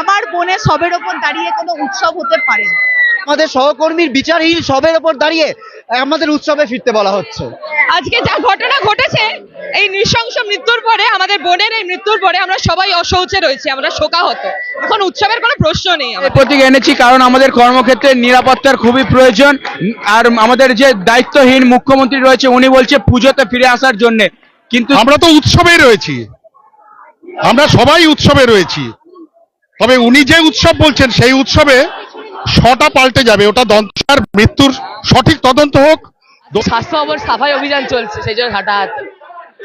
আমার বোনের সবের ওপর দাঁড়িয়ে কোনো উৎসব হতে পারে না। আমাদের সহকর্মীর বিচারহীন সবের ওপর দাঁড়িয়ে আমাদের উৎসবে ফিরতে বলা হচ্ছে। আজকে যা ঘটনা ঘটেছে এই নৃশংস মৃত্যুর পরে আমাদের বোনের এই মৃত্যুর পরে আমরা সবাই অশৌচে রয়েছি আমরা শোকাহত। এখন উৎসবের কোনো প্রশ্ন নেই। প্রতীক এনেছি কারণ আমাদের কর্মক্ষেত্রে নিরাপত্তার খুবই প্রয়োজন। আর আমাদের যে দায়িত্বহীন মুখ্যমন্ত্রী রয়েছে উনি বলছে পুজোতে ফিরে আসার জন্য। কিন্তু আমরা তো উৎসবে রয়েছি। আমরা সবাই উৎসবে রয়েছি। তবে উনি যে উৎসব বলছেন সেই উৎসবে শটা পাল্টে যাবে। ওটা দন্তার মৃত্যুর সঠিক তদন্ত হোক। স্বাস্থ্য ভবন সাফাই অভিযান চলছে সেই জন্য হাঁটাহাতে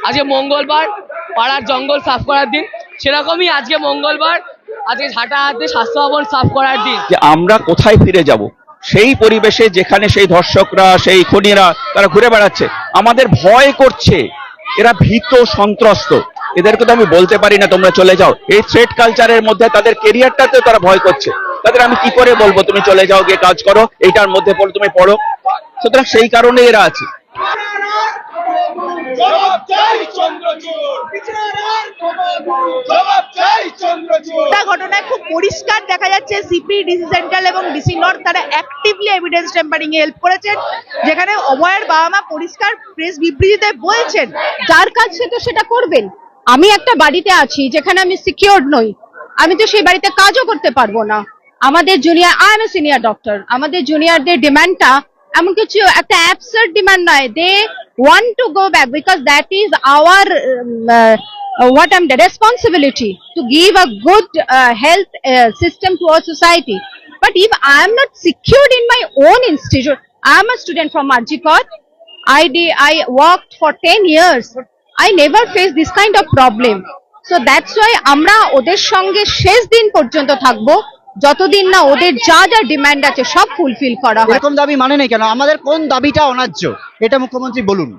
আজকে মঙ্গলবার পাড়ার জঙ্গল সাফ করার দিন। সেরকমই আজকে মঙ্গলবার আজকে হাঁটাহাতে স্বাস্থ্য ভবন সাফ করার দিন। যে আমরা কোথায় ফিরে যাব? সেই পরিবেশে যেখানে সেই ধর্ষকরা সেই খুনিরা তারা ঘুরে বেড়াচ্ছে। আমাদের ভয় করছে। এরা ভীত সন্ত্রস্ত। এদেরকে তো আমি বলতে পারি না, তোমরা চলে যাও। এই থ্রেড কালচারের মধ্যে তাদের কেরিয়ারটাতে তারা ভয় করছে। তাদের আমি কি করে বলব, তুমি চলে যাও, গিয়ে কাজ করো, এইটার মধ্যে পড়ো, তুমি পড়ো। সুতরাং সেই কারণে এরা আছে। ঘটনায় খুব পরিষ্কার দেখা যাচ্ছে সিপি ডিসি সেন্ট্রাল এবং ডিসি তারা অ্যাক্টিভলি টেম্পারিং এ হেল্প যেখানে অভয়ের বাবা মা পরিষ্কার প্রেস বিবৃতিতে বলছেন, যার কাজ সে তো সেটা করবেন। আমি একটা বাড়িতে আছি যেখানে আমি সিকিউরড নই আমি তো সেই বাড়িতে কাজও করতে পারব না আমাদের junior I M A senior doctor আমাদের জুনিয়রদের ডিমান্ডটা এমন কিছু একটা অ্যাবসার্ড ডিমান্ড নয় they want to go back because that is our what I'm the responsibility to give a good uh, health uh, system to our society. But if I am not secured in my own institute, I am a student from Arjikot. I did, I worked for 10 years. I never face this kind of problem so that's why আমরা ওদের সঙ্গে শেষ দিন পর্যন্ত থাকব। যতদিন না ওদের যা যা ডিমান্ড আছে সব ফুলফিল করা হয়। এরকম দাবি মানে নেই কেন? আমাদের কোন দাবিটা অনার্য? এটা মুখ্যমন্ত্রী বলুন।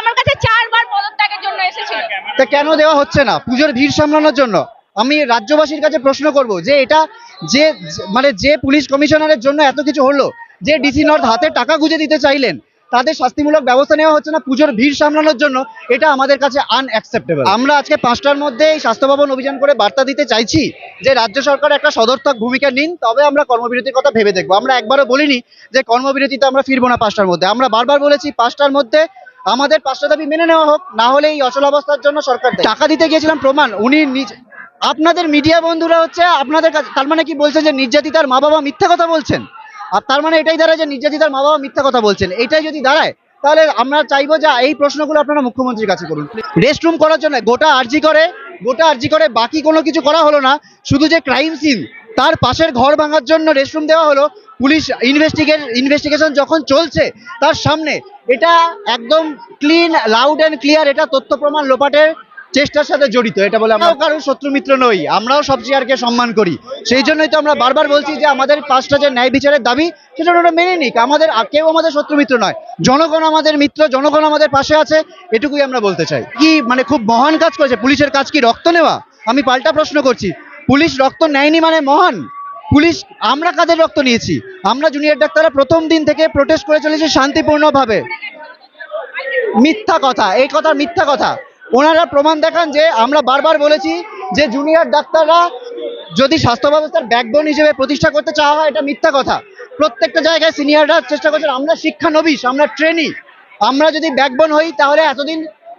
আমার কাছে চারবার পদত্যাগের জন্য এসেছিল। তা কেন দেওয়া হচ্ছে না? পুজোর ভিড় সামলানোর জন্য। আমি রাজ্যবাসীর কাছে প্রশ্ন করব যে এটা যে মানে যে পুলিশ কমিশনারের জন্য এত কিছু হলো যে ডিসি নর্থ হাতে টাকা গুঁজে দিতে চাইলেন তাদের শাস্তিমূলক ব্যবস্থা নেওয়া হচ্ছে না, পুজোর ভিড় সামলানোর জন্য। এটা আমাদের কাছে আনঅ্যাকসেপ্টেবল আমরা আজকে পাঁচটার মধ্যে স্বাস্থ্য ভবন অভিযান করে বার্তা দিতে চাইছি যে রাজ্য সরকার একটা সদর্থক ভূমিকা নিন, তবে আমরা কর্মবিরতির কথা ভেবে দেখব। আমরা একবারও বলিনি যে কর্মবিরতিতে আমরা ফিরবো না পাঁচটার মধ্যে। আমরা বারবার বলেছি, পাঁচটার মধ্যে আমাদের পাঁচটা দাবি মেনে নেওয়া হোক, না হলে এই অচল অবস্থার জন্য সরকার টাকা দিতে গিয়েছিলাম প্রমাণ, উনি নিজ আপনাদের মিডিয়া বন্ধুরা হচ্ছে আপনাদের কাছে তার মানে কি বলছেন যে নির্যাতিতার মা বাবা মিথ্যা কথা বলছেন? আর তার মানে এটাই দাঁড়ায় যে নির্যাতিতার মা বাবা মিথ্যা কথা বলছেন। এটাই যদি দাঁড়ায়, তাহলে আমরা চাইব যে এই প্রশ্নগুলো আপনারা মুখ্যমন্ত্রীর কাছে করুন। রেস্ট রুম করার জন্য গোটা আর্জি করে, গোটা আর্জি করে, বাকি কোনো কিছু করা হলো না। শুধু যে ক্রাইম সিন তার পাশের ঘর ভাঙার জন্য রেস্টরুম দেওয়া হলো। পুলিশ ইনভেস্টিগেট ইনভেস্টিগেশন যখন চলছে, তার সামনে এটা একদম ক্লিন লাউড অ্যান্ড ক্লিয়ার এটা তথ্য প্রমাণ লোপাটের চেষ্টার সাথে জড়িত এটা বলে আমরাও কারোর শত্রু মিত্র নই আমরাও সব চেয়ারকে সম্মান করি। সেই জন্যই তো আমরা বারবার বলছি যে আমাদের পাঁচটা যে ন্যায় বিচারের দাবি সেটা ওরা মেনে নিক। আমাদের কেউ আমাদের শত্রু মিত্র নয়। জনগণ আমাদের মিত্র জনগণ আমাদের পাশে আছে এটুকুই আমরা বলতে চাই। কি মানে খুব মহান কাজ করেছে পুলিশের কাজ কি রক্ত নেওয়া? আমি পাল্টা প্রশ্ন করছি পুলিশ রক্ত নেয়নি মানে মহান? পুলিশ আমরা কাদের রক্ত নিয়েছি? আমরা জুনিয়র ডাক্তাররা প্রথম দিন থেকে প্রোটেস্ট করে চলেছি শান্তিপূর্ণভাবে। মিথ্যা কথা এই কথা মিথ্যা কথা। ওনারা প্রমাণ দেখান যে আমরা বারবার বলেছি যে জুনিয়র ডাক্তাররা যদি স্বাস্থ্য ব্যবস্থার ব্যাকবোন হিসেবে প্রতিষ্ঠা করতে চাওয়া হয়, এটা মিথ্যা কথা। প্রত্যেকটা জায়গায় সিনিয়ররা চেষ্টা করছেন আমরা শিক্ষানবিশ আমরা ট্রেনি আমরা যদি ব্যাকবোন হই, তাহলে এতদিন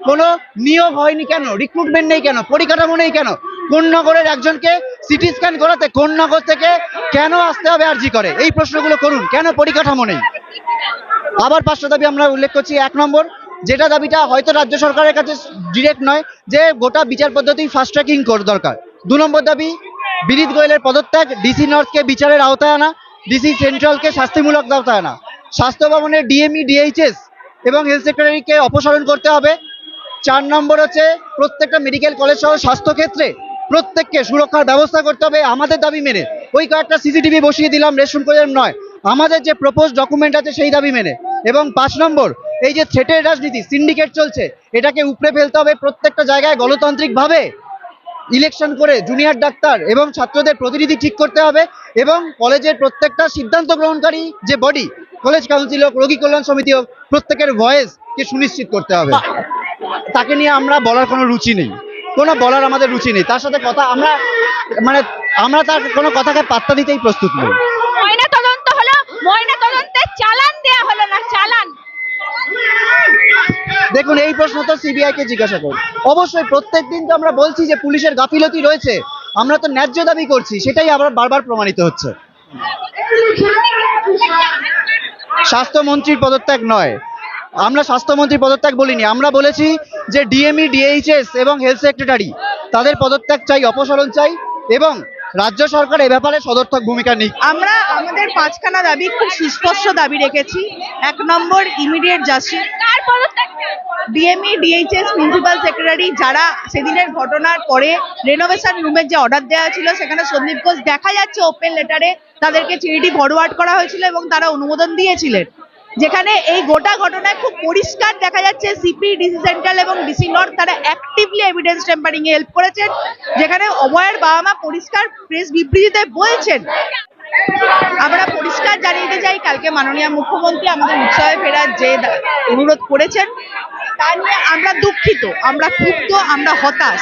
কোনো নিয়োগ হয়নি কেন? রিক্রুটমেন্ট নেই কেন? পরিকাঠামো নেই কেন? কোন নগরের একজনকে সিটি স্ক্যান করাতে কোন নগর থেকে কেন আসতে হবে আরজি করে? এই প্রশ্নগুলো করুন, কেন পরিকাঠামো নেই? আবার পাঁচটা দাবি আমরা উল্লেখ করছি, এক নম্বর যেটা দাবিটা হয়তো রাজ্য সরকারের কাছে ডিরেক্ট নয়, যে গোটা বিচার পদ্ধতি ফাস্ট ট্র্যাকিং কর দরকার। দু নম্বর দাবি, বিনীত গোয়েলের পদত্যাগ ডিসি নর্থকে বিচারের আওতায় আনা ডিসি সেন্ট্রালকে শাস্তিমূলক আওতায় আনা। স্বাস্থ্য ভবনের ডিএমই ডিএইচএস এবং হেলথ সেক্রেটারিকে অপসারণ করতে হবে। চার নম্বর হচ্ছে, প্রত্যেকটা মেডিকেল কলেজ সহ স্বাস্থ্যক্ষেত্রে প্রত্যেককে সুরক্ষার ব্যবস্থা করতে হবে আমাদের দাবি মেনে। ওই কয়েকটা সিসিটিভি বসিয়ে দিলাম, রেশন করে নয়। আমাদের যে প্রপোজ ডকুমেন্ট আছে সেই দাবি মেনে। এবং পাঁচ নম্বর এই যে থ্রেটের রাজনীতি সিন্ডিকেট চলছে, এটাকে উপড়ে ফেলতে হবে প্রত্যেকটা জায়গায় গণতান্ত্রিকভাবে। ইলেকশন করে জুনিয়র ডাক্তার এবং ছাত্রদের প্রতিনিধি ঠিক করতে হবে এবং কলেজের প্রত্যেকটা সিদ্ধান্ত গ্রহণকারী যে বডি কলেজ কাউন্সিল হোক, রোগী কল্যাণ সমিতি হোক, প্রত্যেকের ভয়েস কে সুনিশ্চিত করতে হবে। তাকে নিয়ে আমরা বলার কোনো রুচি নেই। কোনো বলার আমাদের রুচি নেই। তার সাথে কথা, আমরা মানে আমরা তার কোনো কথাকে পাত্তা দিতেই প্রস্তুত নই। ময়না তদন্ত হলো ময়না তদন্তের চালান দেয়া হলো না, চালান। দেখুন, এই প্রশ্ন তো সিবিআই কে জিজ্ঞাসা করুন। অবশ্যই প্রত্যেক দিন তো আমরা বলছি যে পুলিশের গাফিলতি রয়েছে। আমরা তো ন্যায্য দাবি করছি, সেটাই আবার বারবার প্রমাণিত হচ্ছে। স্বাস্থ্যমন্ত্রীর পদত্যাগ নয়। আমরা স্বাস্থ্যমন্ত্রীর পদত্যাগ বলিনি। আমরা বলেছি যে ডিএমই, ডিএইচএস এবং হেলথ সেক্রেটারি, তাদের পদত্যাগ চাই, অপসারণ চাই এবং রাজ্য সরকার এ ব্যাপারে সদর্থক ভূমিকা নিক। আমরা আমাদের পাঁচখানা দাবি খুব সুস্পষ্ট দাবি রেখেছি। এক নম্বর immediate justice DME DHS principal secretary যারা সেদিনের ঘটনার পরে রেনোভেশন রুমের যে অর্ডার দেওয়া ছিল সেখানে সন্দীপ ঘোষ দেখা যাচ্ছে ওপেন লেটারে তাদেরকে চিঠিটি ফরওয়ার্ড করা হয়েছিল এবং তারা অনুমোদন দিয়েছিলেন। যেখানে এই গোটা ঘটনায় খুব পরিষ্কার দেখা যাচ্ছে সিপি ডিসি সেন্ট্রাল এবং ডিসি নর্থ তারা অ্যাক্টিভলি এভিডেন্স টেম্পারিং এ হেল্প করেছেন, যেখানে অভয়ের বাবা মা পরিষ্কার প্রেস বিবৃতিতে বলছেন, আমরা পরিষ্কার জানিয়ে চাই, কালকে মাননীয় মুখ্যমন্ত্রী আমাদের উৎসবে ফেরার যে অনুরোধ করেছেন, তা নিয়ে আমরা দুঃখিত, আমরা ক্ষুব্ধ, আমরা হতাশ।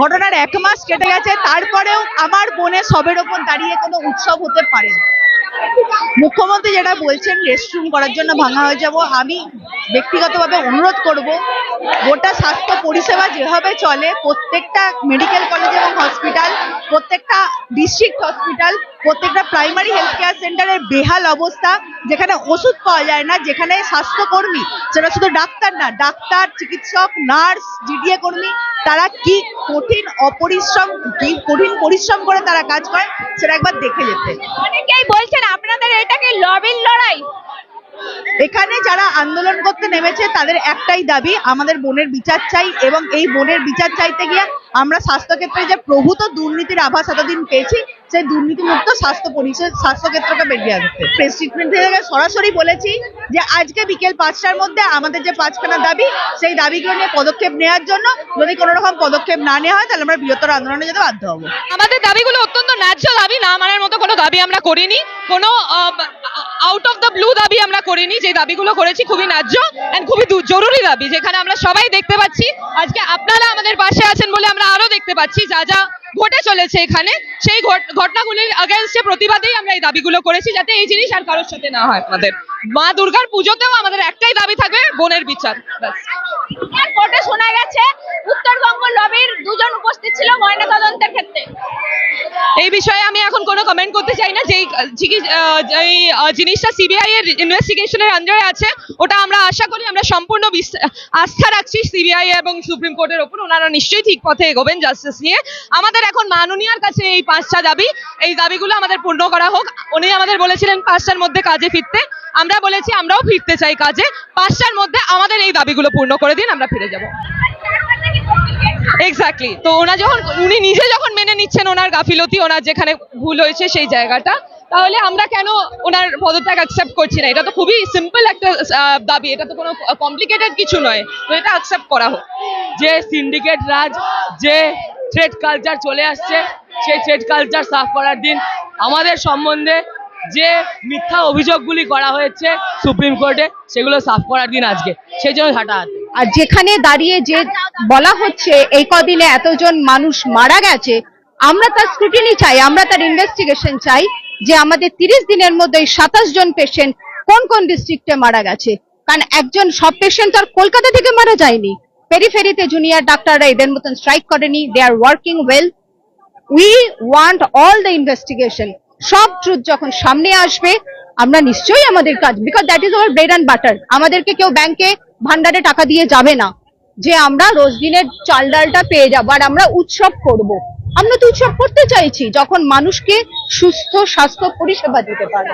ঘটনার এক মাস কেটে গেছে, তারপরেও আমার বোনের সবের ওপর দাঁড়িয়ে কোনো উৎসব হতে পারে না। মুখ্যমন্ত্রী যেটা বলছেন রেস্টরুম করার জন্য ভাঙা হয়ে যাব, আমি ব্যক্তিগতভাবে অনুরোধ করব, গোটা স্বাস্থ্য পরিষেবা যেভাবে চলে, প্রত্যেকটা মেডিকেল কলেজ এবং হসপিটাল প্রত্যেকটা ডিস্ট্রিক্ট হসপিটাল প্রত্যেকটা প্রাইমারি হেলথ কেয়ার সেন্টারের বেহাল অবস্থা যেখানে ওষুধ পাওয়া যায় না যেখানে স্বাস্থ্যকর্মী সেটা শুধু ডাক্তার না ডাক্তার চিকিৎসক নার্স জিডিএ কর্মী তারা কি কঠিন অপরিশ্রম কি কঠিন পরিশ্রম করে তারা কাজ করে সেটা একবার দেখে যেতে। অনেকেই বলছেন আপনাদের এটাকে লবির লড়াই। এখানে যারা আন্দোলন করতে নেমেছে তাদের একটাই দাবি আমাদের বোনের বিচার চাই এবং এই বোনের বিচার চাইতে গিয়ে আমরা স্বাস্থ্যক্ষেত্রে যে প্রভূত দুর্নীতির আভাস এতদিন পেয়েছি, সেই দুর্নীতিমুক্ত স্বাস্থ্য পরিষেবা, স্বাস্থ্যক্ষেত্রকে বেরিয়ে আসতে প্রেস ট্রিটমেন্ট থেকে সরাসরি বলেছি যে আজকে বিকেল পাঁচটার মধ্যে আমাদের যে পাঁচখানা দাবি, সেই দাবিগুলো নিয়ে পদক্ষেপ নেওয়ার জন্য যদি কোনো রকম পদক্ষেপ না নেওয়া হয়, তাহলে আমরা বৃহত্তর আন্দোলনে যেতে বাধ্য হব। আমাদের দাবিগুলো অত্যন্ত ন্যায্য দাবি, না মানার মতো কোনো দাবি আমরা করিনি। কোনো আউট অফ দ্য ব্লু দাবি আমরা করিনি, যে দাবিগুলো করেছি খুবই ন্যায্য এন্ড খুবই জরুরি দাবি, যেখানে আমরা সবাই দেখতে পাচ্ছি, আজকে আপনারা আমাদের পাশে আছেন বলে আমরা আরও দেখতে পাচ্ছি, যা যা ঘটে চলেছে এখানে, সেই ঘটনাগুলির ঘটনাগুলির আগেনস্টে প্রতিবাদেই আমরা এই দাবিগুলো করেছি, যাতে এই জিনিস আর কারোর সাথে না হয় আমাদের। মা দুর্গার পুজোতেও আমাদের একটাই দাবি থাকবে, বোনের বিচার, ব্যাস। কোর্টে শোনা গেছে, উত্তরবঙ্গ লবির দুজন উপস্থিত ছিল ক্ষেত্রে। এই বিষয়ে আমি এখন কোনো কমেন্ট করতে চাই না। যেই যেই জিনিসটা সিবিআই এর ইনভেস্টিগেশনের আন্ডারে আছে, ওটা আমরা আশা করি আমরা সম্পূর্ণ আস্থা রাখছি সিবিআই এবং সুপ্রিম কোর্টের ওপর। ওনারা নিশ্চয়ই ঠিক পথে এগোবেন জাস্টিস নিয়ে। আমাদের এখন মাননীয়ার কাছে এই পাঁচটা দাবি, এই দাবিগুলো আমাদের পূর্ণ করা হোক। উনি আমাদের বলেছিলেন পাঁচটার মধ্যে কাজে ফিরতে। আমরা বলেছি আমরাও ফিরতে চাই কাজে। পাঁচটার মধ্যে আমাদের এই দাবিগুলো পূর্ণ করে আমরা ফিরে যাব। এক্স্যাক্টলি তো ওনা যখন, উনি নিজে যখন মেনে নিচ্ছেন ওনার গাফিলতি, ওনার যেখানে ভুল হয়েছে সেই জায়গাটা, তাহলে আমরা কেন ওনার পদত্যাগ অ্যাকসেপ্ট করছি না? এটা তো খুবই সিম্পল একটা দাবি। এটা তো কোনো কমপ্লিকেটেড কিছু নয়। তো এটা অ্যাকসেপ্ট করা হোক। যে সিন্ডিকেট রাজ, যে থ্রেড কালচার চলে আসছে, সেই থ্রেড কালচার সাফ করার দিন আমাদের সম্বন্ধে যে মিথ্যা অভিযোগগুলি করা হয়েছে সুপ্রিম কোর্টে, সেগুলো সাফ করার দিন আজকে। সেই জন্য হাঁটাহাতি আর যেখানে দাঁড়িয়ে যে বলা হচ্ছে, এই কদিনে এতজন মানুষ মারা গেছে, আমরা তার স্ক্রুটিনি চাই, আমরা তার ইনভেস্টিগেশন চাই যে আমাদের তিরিশ দিনের মধ্যে সাতাশ জন পেশেন্ট কোন কোন ডিস্ট্রিক্টে মারা গেছে। কারণ একজন সব পেশেন্ট আর কলকাতা থেকে মারা যায়নি। পেরিফেরিতে জুনিয়র ডাক্তাররা এদের মতন স্ট্রাইক করেনি they are working well we want all the investigation সব ট্রুথ যখন সামনে আসবে আমরা নিশ্চয়ই আমাদের কাজ because that is our bread and butter আমাদেরকে কেউ ব্যাংকে ভান্ডারে টাকা দিয়ে যাবে না। যে আমরা রোজ দিনের চাল ডালটা পেয়ে যাব আর আমরা উৎসব করব। আমরা তো উৎসব করতে চাইছি, যখন মানুষকে সুস্থ, স্বাস্থ্য পরিষেবা দিতে পারব।